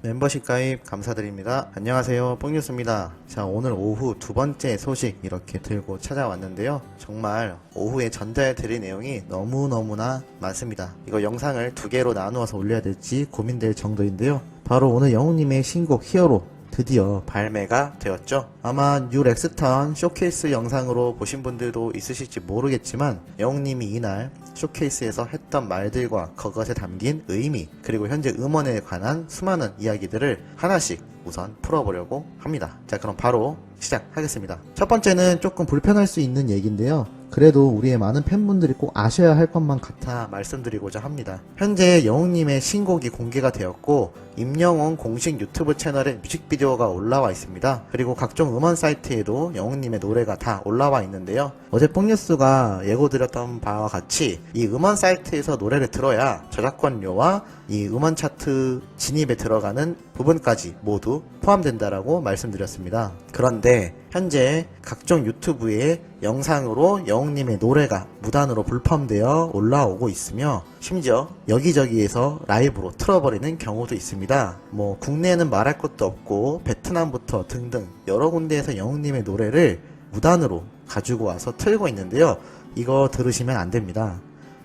멤버십 가입 감사드립니다. 안녕하세요. 뽕뉴스입니다. 자, 오늘 오후 두 번째 소식 이렇게 들고 찾아왔는데요. 정말 오후에 전달 드릴 내용이 너무너무나 많습니다. 이거 영상을 두 개로 나누어서 올려야 될지 고민될 정도인데요. 바로 오늘 영웅님의 신곡 히어로 드디어 발매가 되었죠. 아마 뉴 렉스턴 쇼케이스 영상으로 보신 분들도 있으실지 모르겠지만 영웅님이 이날 쇼케이스에서 했던 말들과 그것에 담긴 의미 그리고 현재 음원에 관한 수많은 이야기들을 하나씩 우선 풀어보려고 합니다. 자 그럼 바로 시작하겠습니다. 첫 번째는 조금 불편할 수 있는 얘기인데요. 그래도 우리의 많은 팬분들이 꼭 아셔야 할 것만 같아 말씀드리고자 합니다. 현재 영웅님의 신곡이 공개가 되었고 임영웅 공식 유튜브 채널에 뮤직비디오가 올라와 있습니다. 그리고 각종 음원 사이트에도 영웅님의 노래가 다 올라와 있는데요. 어제 뽕뉴스가 예고드렸던 바와 같이 이 음원 사이트에서 노래를 들어야 저작권료와 이 음원 차트 진입에 들어가는 부분까지 모두 포함된다라고 말씀드렸습니다. 그런데 현재 각종 유튜브에 영상으로 영웅님의 노래가 무단으로 불펌되어 올라오고 있으며 심지어 여기저기에서 라이브로 틀어버리는 경우도 있습니다. 뭐 국내에는 말할 것도 없고 베트남부터 등등 여러 군데에서 영웅님의 노래를 무단으로 가지고 와서 틀고 있는데요. 이거 들으시면 안 됩니다.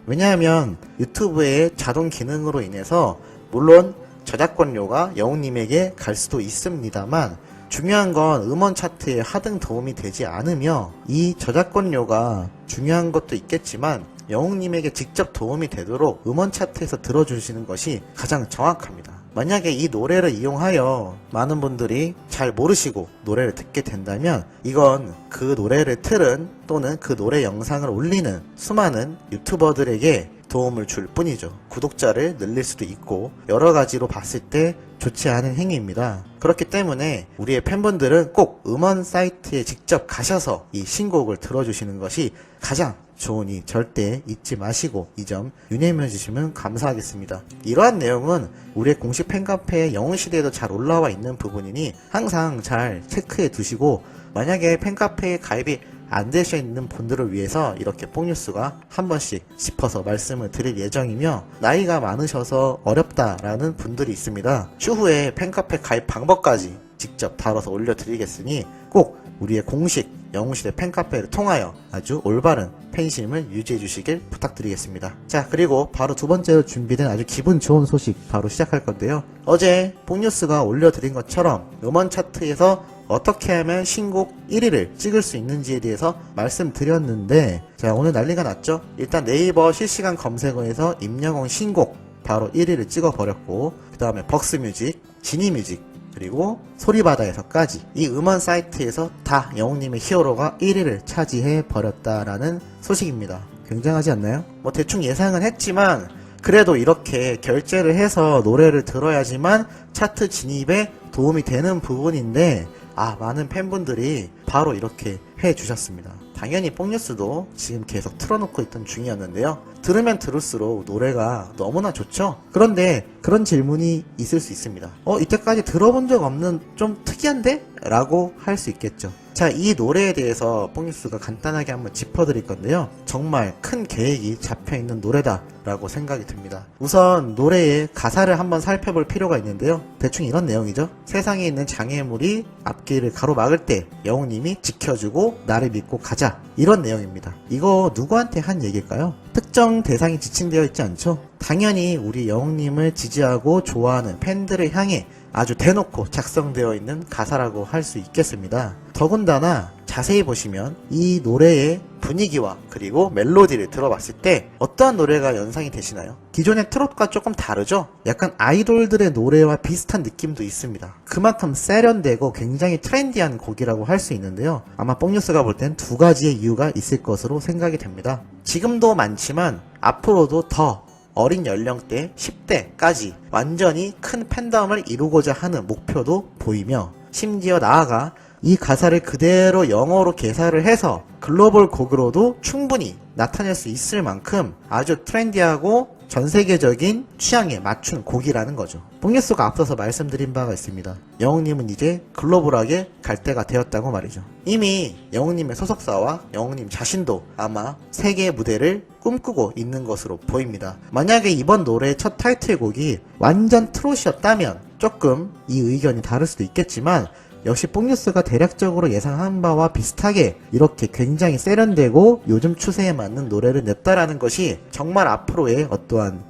왜냐하면 유튜브의 자동 기능으로 인해서 물론 저작권료가 영웅님에게 갈 수도 있습니다만 중요한 건 음원 차트에 하등 도움이 되지 않으며 이 저작권료가 중요한 것도 있겠지만 영웅님에게 직접 도움이 되도록 음원 차트에서 들어주시는 것이 가장 정확합니다. 만약에 이 노래를 이용하여 많은 분들이 잘 모르시고 노래를 듣게 된다면 이건 그 노래를 틀은 또는 그 노래 영상을 올리는 수많은 유튜버들에게 도움을 줄 뿐이죠. 구독자를 늘릴 수도 있고 여러 가지로 봤을 때 좋지 않은 행위입니다. 그렇기 때문에 우리의 팬분들은 꼭 음원 사이트에 직접 가셔서 이 신곡을 들어주시는 것이 가장 좋으니 절대 잊지 마시고 이 점 유념해 주시면 감사하겠습니다. 이러한 내용은 우리의 공식 팬카페 영웅시대에도 잘 올라와 있는 부분이니 항상 잘 체크해 두시고 만약에 팬카페에 가입이 안 되셔 있는 분들을 위해서 이렇게 뽕뉴스가 한 번씩 짚어서 말씀을 드릴 예정이며 나이가 많으셔서 어렵다라는 분들이 있습니다. 추후에 팬카페 가입 방법까지 직접 다뤄서 올려드리겠으니 꼭 우리의 공식 영웅시대 팬카페를 통하여 아주 올바른 팬심을 유지해 주시길 부탁드리겠습니다. 자, 그리고 바로 두 번째로 준비된 아주 기분 좋은 소식 바로 시작할 건데요. 어제 뽕뉴스가 올려드린 것처럼 음원 차트에서 어떻게 하면 신곡 1위를 찍을 수 있는지에 대해서 말씀드렸는데 자 오늘 난리가 났죠 일단 네이버 실시간 검색어에서 임영웅 신곡 바로 1위를 찍어버렸고 그 다음에 벅스뮤직, 지니뮤직 그리고 소리바다에서까지 이 음원 사이트에서 다 영웅님의 히어로가 1위를 차지해 버렸다라는 소식입니다 굉장하지 않나요? 뭐 대충 예상은 했지만 그래도 이렇게 결제를 해서 노래를 들어야지만 차트 진입에 도움이 되는 부분인데 아 많은 팬분들이 바로 이렇게 해 주셨습니다. 당연히 뽕뉴스도 지금 계속 틀어놓고 있던 중이었는데요. 들으면 들을수록 노래가 너무나 좋죠? 그런데 그런 질문이 있을 수 있습니다. 어, 이때까지 들어본 적 없는 좀 특이한데? 라고 할 수 있겠죠. 자, 이 노래에 대해서 뽕뉴스가 간단하게 한번 짚어드릴 건데요. 정말 큰 계획이 잡혀 있는 노래다라고 생각이 듭니다. 우선 노래의 가사를 한번 살펴볼 필요가 있는데요. 대충 이런 내용이죠. 세상에 있는 장애물이 앞길을 가로막을 때 영웅님이 지켜주고 나를 믿고 가자. 이런 내용입니다. 이거 누구한테 한 얘기일까요? 특정 대상이 지칭되어 있지 않죠? 당연히 우리 영웅님을 지지하고 좋아하는 팬들을 향해 아주 대놓고 작성되어 있는 가사라고 할 수 있겠습니다. 더군다나 자세히 보시면 이 노래의 분위기와 그리고 멜로디를 들어봤을 때 어떠한 노래가 연상이 되시나요? 기존의 트롯과 조금 다르죠? 약간 아이돌들의 노래와 비슷한 느낌도 있습니다. 그만큼 세련되고 굉장히 트렌디한 곡이라고 할 수 있는데요. 아마 뽕뉴스가 볼 땐 두 가지의 이유가 있을 것으로 생각이 됩니다. 지금도 많지만 앞으로도 더 어린 연령대 10대까지 완전히 큰 팬덤을 이루고자 하는 목표도 보이며 심지어 나아가 이 가사를 그대로 영어로 개사를 해서 글로벌 곡으로도 충분히 나타낼 수 있을 만큼 아주 트렌디하고 전 세계적인 취향에 맞춘 곡이라는 거죠. 뽕예스가 앞서서 말씀드린 바가 있습니다. 영웅님은 이제 글로벌하게 갈 때가 되었다고 말이죠. 이미 영웅님의 소속사와 영웅님 자신도 아마 세계의 무대를 꿈꾸고 있는 것으로 보입니다. 만약에 이번 노래의 첫 타이틀곡이 완전 트롯이었다면 조금 이 의견이 다를 수도 있겠지만 역시 뽕뉴스가 대략적으로 예상한 바와 비슷하게 이렇게 굉장히 세련되고 요즘 추세에 맞는 노래를 냈다라는 것이 정말 앞으로의 어떠한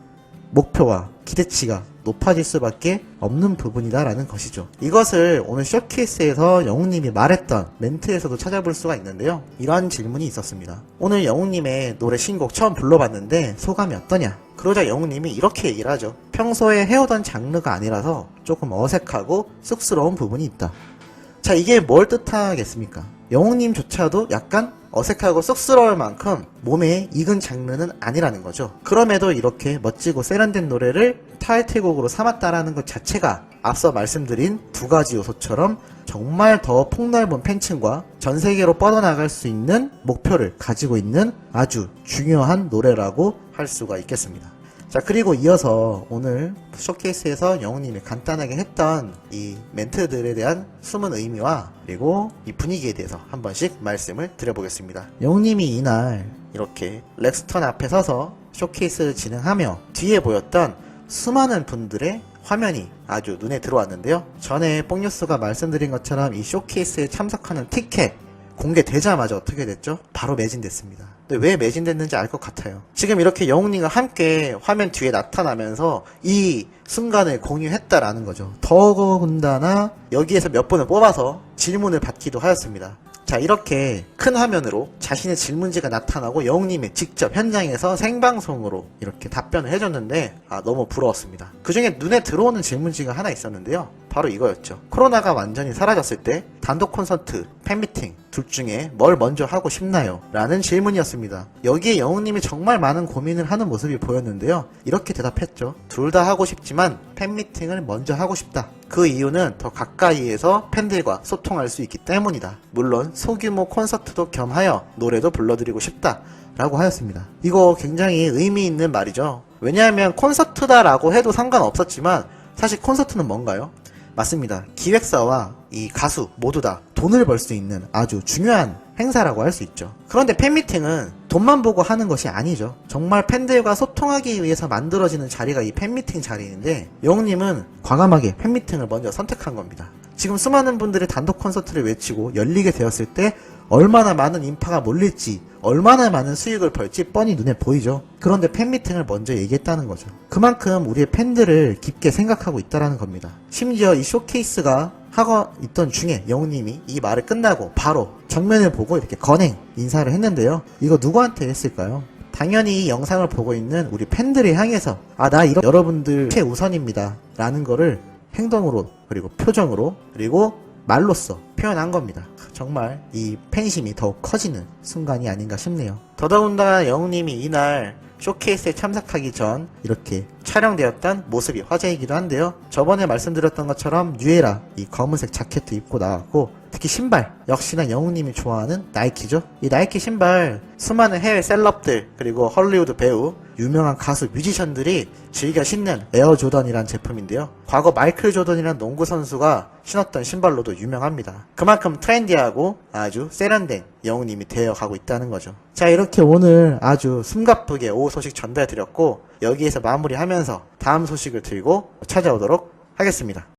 목표와 기대치가 높아질 수밖에 없는 부분이다라는 것이죠. 이것을 오늘 쇼케이스에서 영웅님이 말했던 멘트에서도 찾아볼 수가 있는데요. 이러한 질문이 있었습니다. 오늘 영웅님의 노래 신곡 처음 불러봤는데 소감이 어떠냐? 그러자 영웅님이 이렇게 얘기를 하죠. 평소에 해오던 장르가 아니라서 조금 어색하고 쑥스러운 부분이 있다. 자, 이게 뭘 뜻하겠습니까? 영웅님조차도 약간 어색하고 쑥스러울 만큼 몸에 익은 장르는 아니라는 거죠. 그럼에도 이렇게 멋지고 세련된 노래를 타이틀곡으로 삼았다라는 것 자체가 앞서 말씀드린 두 가지 요소처럼 정말 더 폭넓은 팬층과 전 세계로 뻗어나갈 수 있는 목표를 가지고 있는 아주 중요한 노래라고 할 수가 있겠습니다. 자, 그리고 이어서 오늘 쇼케이스에서 영웅님이 간단하게 했던 이 멘트들에 대한 숨은 의미와 그리고 이 분위기에 대해서 한 번씩 말씀을 드려보겠습니다. 영웅님이 이날 이렇게 렉스턴 앞에 서서 쇼케이스를 진행하며 뒤에 보였던 수많은 분들의 화면이 아주 눈에 들어왔는데요. 전에 뽕뉴스가 말씀드린 것처럼 이 쇼케이스에 참석하는 티켓 공개되자마자 어떻게 됐죠? 바로 매진됐습니다. 왜 매진됐는지 알 것 같아요. 지금 이렇게 영웅님과 함께 화면 뒤에 나타나면서 이 순간을 공유했다라는 거죠. 더군다나 여기에서 몇 분을 뽑아서 질문을 받기도 하였습니다. 자, 이렇게 큰 화면으로 자신의 질문지가 나타나고 영웅님이 직접 현장에서 생방송으로 이렇게 답변을 해줬는데, 아, 너무 부러웠습니다. 그 중에 눈에 들어오는 질문지가 하나 있었는데요. 바로 이거였죠. 코로나가 완전히 사라졌을 때 단독 콘서트, 팬미팅 둘 중에 뭘 먼저 하고 싶나요? 라는 질문이었습니다. 여기에 영웅님이 정말 많은 고민을 하는 모습이 보였는데요. 이렇게 대답했죠. 둘 다 하고 싶지만 팬미팅을 먼저 하고 싶다. 그 이유는 더 가까이에서 팬들과 소통할 수 있기 때문이다. 물론 소규모 콘서트도 겸하여 노래도 불러드리고 싶다. 라고 하였습니다. 이거 굉장히 의미 있는 말이죠. 왜냐하면 콘서트다라고 해도 상관없었지만 사실 콘서트는 뭔가요? 맞습니다. 기획사와 이 가수 모두 다 돈을 벌 수 있는 아주 중요한 행사라고 할 수 있죠. 그런데 팬미팅은 돈만 보고 하는 것이 아니죠. 정말 팬들과 소통하기 위해서 만들어지는 자리가 이 팬미팅 자리인데 영웅님은 과감하게 팬미팅을 먼저 선택한 겁니다. 지금 수많은 분들이 단독 콘서트를 외치고 열리게 되었을 때 얼마나 많은 인파가 몰릴지 얼마나 많은 수익을 벌지 뻔히 눈에 보이죠. 그런데 팬미팅을 먼저 얘기했다는 거죠. 그만큼 우리의 팬들을 깊게 생각하고 있다라는 겁니다. 심지어 이 쇼케이스가 하고 있던 중에 영우님이 이 말을 끝나고 바로 정면을 보고 이렇게 건행 인사를 했는데요. 이거 누구한테 했을까요? 당연히 이 영상을 보고 있는 우리 팬들을 향해서 아 나 이런 여러분들 최우선입니다 라는 거를 행동으로 그리고 표정으로 그리고 말로써 표현한 겁니다. 정말 이 팬심이 더욱 커지는 순간이 아닌가 싶네요. 더더군다나 영웅님이 이날 쇼케이스에 참석하기 전 이렇게 촬영되었던 모습이 화제이기도 한데요. 저번에 말씀드렸던 것처럼 뉴에라 이 검은색 자켓도 입고 나왔고 특히 신발 역시나 영웅님이 좋아하는 나이키죠. 이 나이키 신발 수많은 해외 셀럽들 그리고 헐리우드 배우 유명한 가수 뮤지션들이 즐겨 신는 에어 조던이란 제품인데요. 과거 마이클 조던이란 농구 선수가 신었던 신발로도 유명합니다. 그만큼 트렌디하고 아주 세련된 영웅님이 되어가고 있다는 거죠. 자 이렇게 오늘 아주 숨가쁘게 오후 소식 전달드렸고 여기에서 마무리하면서 다음 소식을 들고 찾아오도록 하겠습니다.